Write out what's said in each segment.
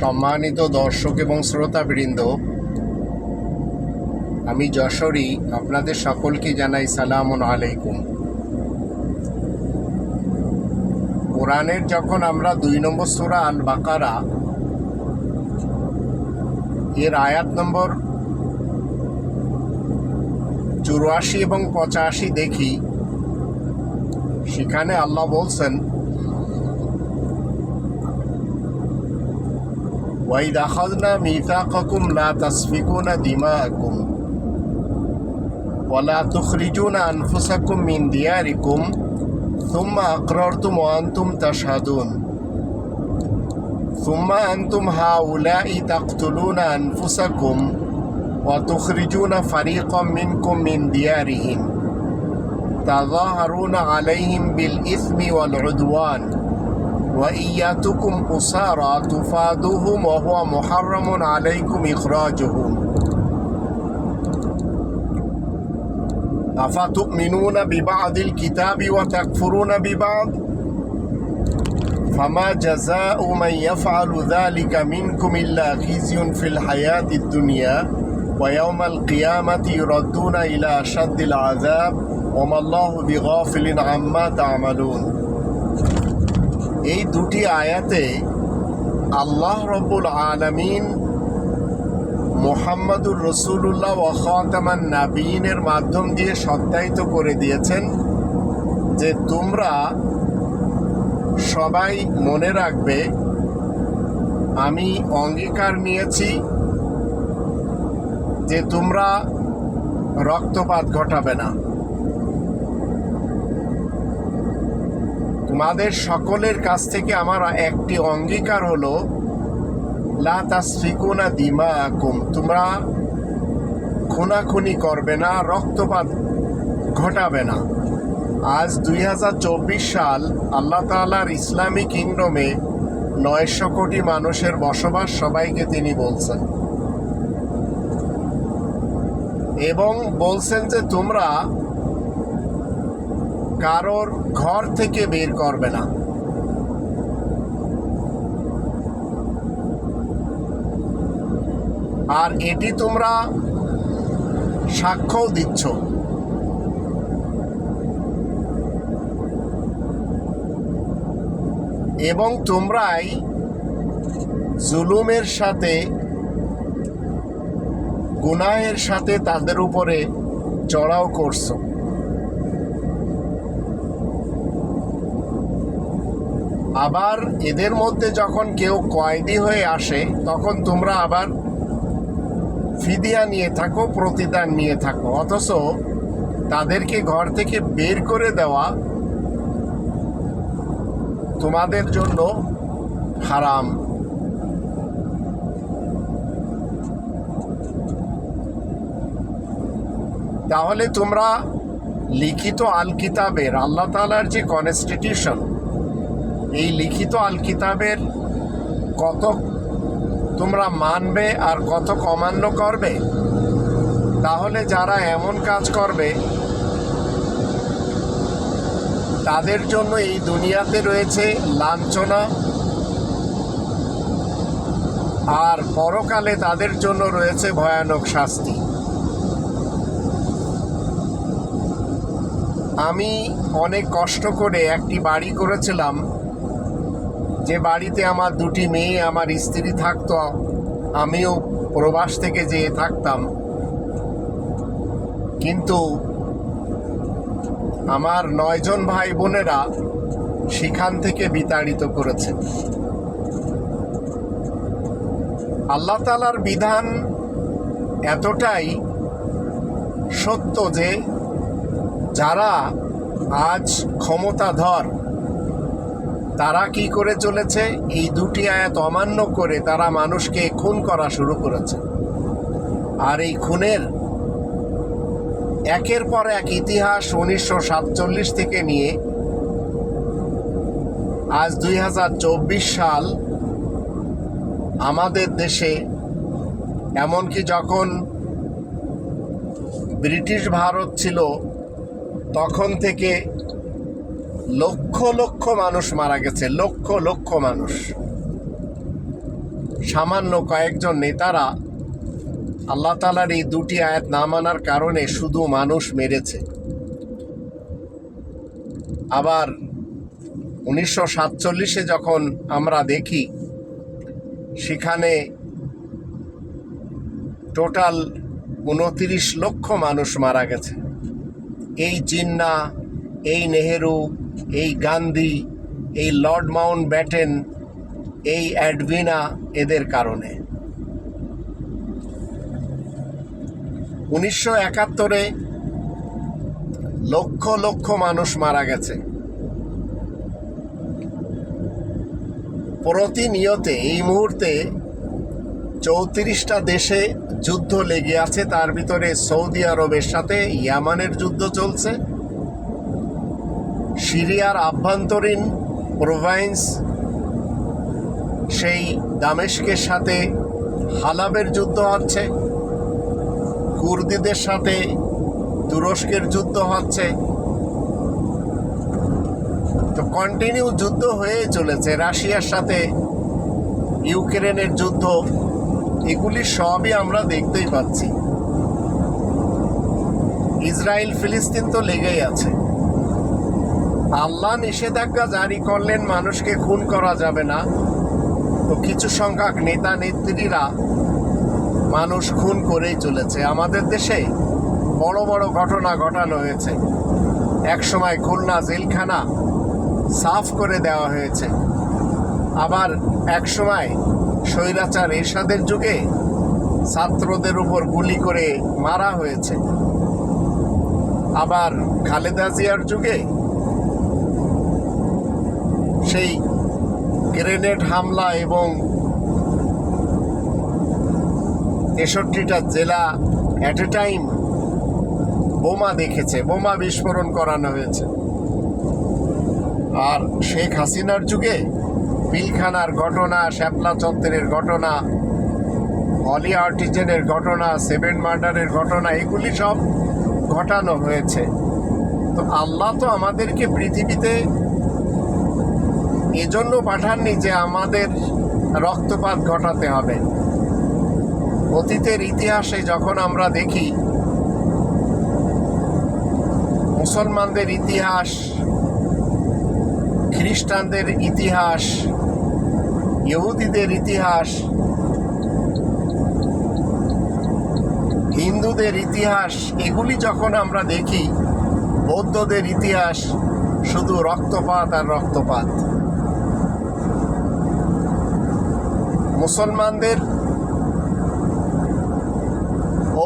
সম্মানিত দর্শক এবং শ্রোতাবৃন্দ, আমি যশোরী, আপনাদের সকলকে জানাই সালাম আলাইকুম। কোরআনের যখন আমরা দুই নম্বর সুরা আল বাকারা এর আয়াত নম্বর চুরাশি এবং পঁচাশি দেখি, সেখানে আল্লাহ বলছেন وإذا أخذنا ميثاقكم لا تسفكون دماءكم ولا تخرجون أنفسكم من دياركم ثم أقررتم وأنتم تشهدون ثم أنتم هؤلاء تقتلون أنفسكم وتخرجون فريقا منكم من ديارهم تظاهرون عليهم بالإثم والعدوان وإياتكم أسارى تفادوهم وهو محرم عليكم إخراجهم. أفتؤمنون ببعض الكتاب وتكفرون ببعض؟ فما جزاء من يفعل ذلك منكم إلا خزي في الحياة الدنيا ويوم القيامة يردون إلى أشد العذاب وما الله بغافل عما تعملون. এই দুটি আয়াতে আল্লাহ রব্বুল আলমিন মোহাম্মদুর রসুল্লাহ ওয়াখাতামান নাবিনের মাধ্যম দিয়ে সত্যায়িত করে দিয়েছেন যে তোমরা সবাই মনে রাখবে, আমি অঙ্গীকার নিয়েছি যে তোমরা রক্তপাত ঘটাবে না। তোমাদের সকলের কাছ থেকে আমার একটি অঙ্গীকার হলো, লা তাসফিকুনা দিমা কুম তোমরা খুনাখুনি করবে না, রক্তপাত ঘটাবে না। আজ দুই হাজার চব্বিশ সাল আল্লাহ তালার ইসলামী কিংডমে নয়শো কোটি মানুষের বসবাস সবাইকে তিনি বলছেন। এবং বলছেন যে তোমরা কারোর ঘর থেকে বের করবে না। আর এটি তোমরা সাক্ষ্য দিচ্ছ। এবং তোমরাই জুলুমের সাথে, গুনাহের সাথে তাদের উপরে চড়াও করছ। আবার এদের মধ্যে যখন কেউ কয়েদি হয়ে আসে, তখন তোমরা আবার ফিদিয়া নিয়ে থাকো, প্রতিদান নিয়ে থাকো। অথচ তাদেরকে ঘর থেকে বের করে দেওয়া তোমাদের জন্য হারাম। তাহলে তোমরা লিখিত আল কিতাবের আল্লাহ তালার যে কনস্টিটিউশন এই লিখিত আল কিতাবের কত তোমরা মানবে আর কত অমান্য করবে? তাহলে যারা এমন কাজ করবে, তাদের জন্য এই দুনিয়াতে রয়েছে লাঞ্ছনা, আর পরকালে তাদের জন্য রয়েছে ভয়ানক শাস্তি। আমি অনেক কষ্ট করে একটি বাড়ি করেছিলাম। যে বাড়িতে আমার দুটি মেয়ে, আমার স্ত্রী থাকতো, আমিও প্রবাস থেকে যেয়ে থাকতাম। কিন্তু আমার নয়জন ভাই বোনেরা সেখান থেকে বিতাড়িত করেছে। আল্লাহ তালার বিধান এতটাই সত্য যে, যারা আজ ক্ষমতাধর তারা কি করে চলেছে? এই দুটি আয়াত অমান্য করে তারা মানুষকে খুন করা শুরু করেছে। আর এই খুনের একের পর এক ইতিহাস উনিশশো সাতচল্লিশ থেকে নিয়ে আজ দুই হাজার চব্বিশ সাল আমাদের দেশে, এমনকি যখন ব্রিটিশ ভারত ছিল, তখন থেকে লক্ষ লক্ষ মানুষ মারা গেছে, লক্ষ লক্ষ মানুষ। সামান্য কয়েকজন নেতারা আল্লাহ তালার এই দুটি আয়াত না মানার কারণে শুধু মানুষ মেরেছে। আবার উনিশশো সাতচল্লিশে যখন আমরা দেখি, সেখানে টোটাল উনতিরিশ লক্ষ মানুষ মারা গেছে। এই জিন্না, এই নেহেরু এই গান্ধী, এই লর্ড মাউন্ট ব্যাটেন এই অ্যাডভিনা এদের কারণে। উনিশশো একাত্তরে লক্ষ লক্ষ মানুষ মারা গেছে। প্রতিনিয়তে এই মুহূর্তে চৌত্রিশটা দেশে যুদ্ধ লেগে আছে। তার ভিতরে সৌদি আরবের সাথে, ইয়ামানের যুদ্ধ চলছে। সিরিয়ার আভ্যন্তরীণ প্রোভাইন্স সেই দামেস্কের সাথে হালাবের যুদ্ধ হচ্ছে, কুর্দিদের সাথে তুরস্কের যুদ্ধ হচ্ছে। তো কন্টিনিউ যুদ্ধ হয়ে চলেছে। রাশিয়ার সাথে ইউক্রেনের যুদ্ধ, এগুলি সবই আমরা দেখতেই পাচ্ছি। ইসরায়েল ফিলিস্তিন তো লেগেই আছে। আল্লাহ নিষেধাজ্ঞা জারি করলেন, মানুষকে খুন করা যাবে না। তো কিছু সংখ্যক নেতা, নেত্রীরা মানুষ খুন করেই চলেছে। আমাদের দেশে বড় বড় ঘটনা ঘটানো হয়েছে। একসময় খুলনা জেলখানা সাফ করে দেওয়া হয়েছে। আবার একসময় স্বৈরাচার এরশাদের যুগে ছাত্রদের উপর গুলি করে মারা হয়েছে। আবার খালেদা জিয়ার যুগে সেই গ্রেনেড হামলা এবং তেষট্টিটা জেলা অ্যাট এ টাইম বোমা দেখেছে, বোমা বিস্ফোরণ করানো হয়েছে। আর শেখ হাসিনার যুগে পিলখানার ঘটনা, শ্যাপলা চত্বরের ঘটনা, অলি আর্টিজেনের ঘটনা, সেভেন মার্ডারের ঘটনা, এগুলি সব ঘটানো হয়েছে। তো আল্লাহ তো আমাদেরকে পৃথিবীতে এজন্য পাঠাননি যে আমাদের রক্তপাত ঘটাতে হবে। অতীতের ইতিহাসে যখন আমরা দেখি, মুসলমানদের ইতিহাস, খ্রিস্টানদের ইতিহাস, ইহুদিদের ইতিহাস, হিন্দুদের ইতিহাস, এগুলি যখন আমরা দেখি, বৌদ্ধদের ইতিহাস, শুধু রক্তপাত আর রক্তপাত। মুসলমানদের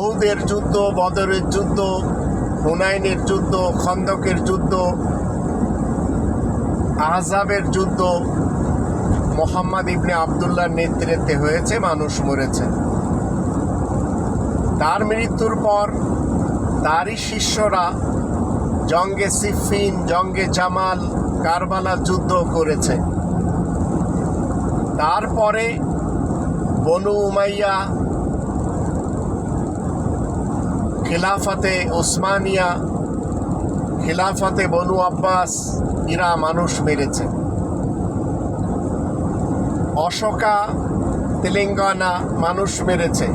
ঔদের যুদ্ধ, বদরের যুদ্ধ, হুনাইনের যুদ্ধ, খন্দকের যুদ্ধ, আহজাবের যুদ্ধ, মোহাম্মদ ইবনে আবদুল্লাহর নেতৃত্বে হয়েছে, মানুষ মরেছে। তার মৃত্যুর পর তারই শিষ্যরা জঙ্গে সিফিন, জঙ্গে জামাল কারবালা যুদ্ধ করেছে। তারপরে বনু উমাইয়া খিলাফতে ওসমানিয়া খিলাফতে বনু আব্বাস এরা মানুষ মেরেছে। অশোকা, তেলেঙ্গানা মানুষ মেরেছে।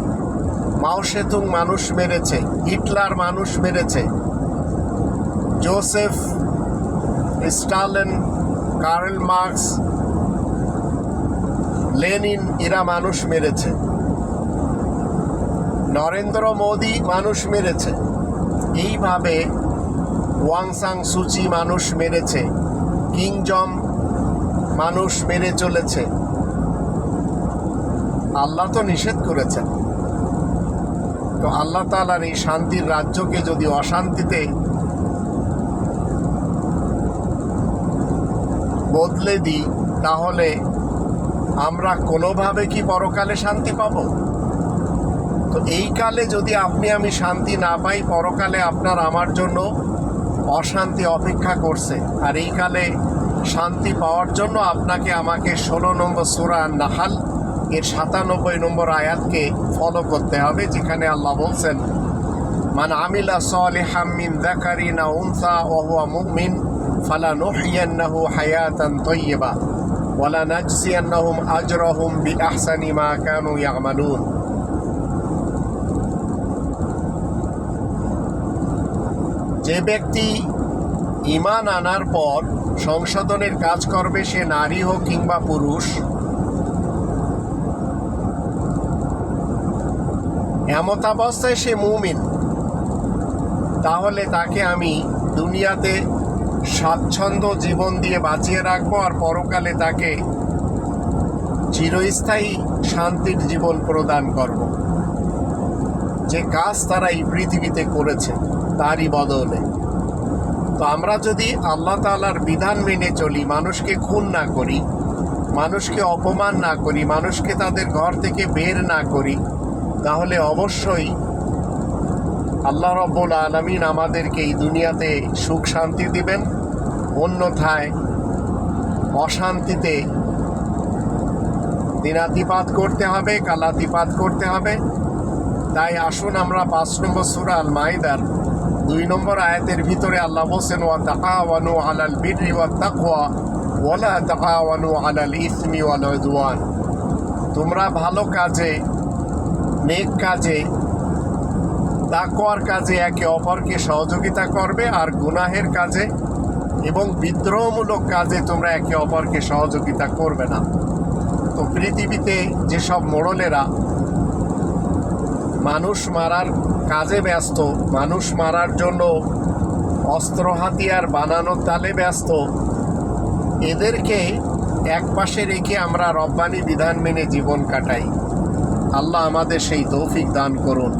মাওসেতুং মানুষ মেরেছে। হিটলার মানুষ মেরেছে। Joseph, Stalin, Karl Marx Lenin, এরা মানুষ মেরেছে। নরেন্দ্র মোদী মানুষ মেরেছে। এইভাবে ওয়াংসাং সুচি মানুষ মেরেছে। কিংজম মানুষ মেরে চলেছে। আল্লাহ তো নিষেধ করেছেন। তো আল্লাহ তালার এই শান্তির রাজ্যকে যদি অশান্তিতে বদলে দিই, তাহলে আমরা কোনোভাবে কি পরকালে শান্তি পাবো? তো এই কালে যদি আপনি আমি শান্তি না পাই, পরকালে আপনার আমার জন্য অশান্তি অপেক্ষা করছে। আর এই কালে শান্তি পাওয়ার জন্য আপনাকে আমাকে ষোলো নম্বর সুরা নাহাল এর সাতানব্বই নম্বর আয়াতকে ফলো করতে হবে, যেখানে আল্লাহ বলছেন, মান আমিলা সালিহাম মিন যাকারিন আও উনসা ওয়া হুয়া মুমিন ফালানুহইয়ান্নাহু হায়াতান তাইয়্যিবা ওয়ালা নাজসিয়ান্নাহুম আজরাহুম বিআহসানি মা কানু ইয়ামালুন যে ব্যক্তি ইমান আনার পর সংশোধনের কাজ করবে, সে নারী হোক কিংবা পুরুষ, এমতাবস্থায় সে মুমিন, তাহলে তাকে আমি দুনিয়াতে স্বাচ্ছন্দ্য জীবন দিয়ে বাঁচিয়ে রাখব আর পরকালে তাকে চিরস্থায়ী শান্তির জীবন প্রদান করব। যে কাজ তারা এই পৃথিবীতে করেছে, তারই বদলে। তো আমরা যদি আল্লাহ তালার বিধান মেনে চলি, মানুষকে খুন না করি, মানুষকে অপমান না করি, মানুষকে তাদের ঘর থেকে বের না করি, তাহলে অবশ্যই আল্লাহ রব্বুল আলমিন আমাদেরকে এই দুনিয়াতে সুখ শান্তি দিবেন, অন্যথায় অশান্তিতে দিনাতিপাত করতে হবে, কালাতিপাত করতে হবে। তাই আসুন আমরা পাঁচ নম্বর সুরা আল মাইদার দুই নম্বর আয়াতের ভিতরে আল্লাহ বলছেন ওয়া তাআওয়ানু আলাল বিররি ওয়াত তাকওয়া ওয়ালা তাআওয়ানু আলাল ইসমি ওয়াল তোমরা ভালো কাজে, নেক কাজে তাকওয়ার কাজে একে অপরকে সহযোগিতা করবে আর গুনাহের কাজে এবং বিদ্রোহমূলক কাজে তোমরা একে অপরকে সহযোগিতা করবে না। তো পৃথিবীতে যেসব মোড়লেরা মানুষ মারার কাজে ব্যস্ত, মানুষ মারার জন্য অস্ত্র হাতিয়ার বানানোর তালে ব্যস্ত, এদেরকে এক পাশে রেখে আমরা রব্বানি বিধান মেনে জীবন কাটাই। আল্লাহ আমাদের সেই তৌফিক দান করুন।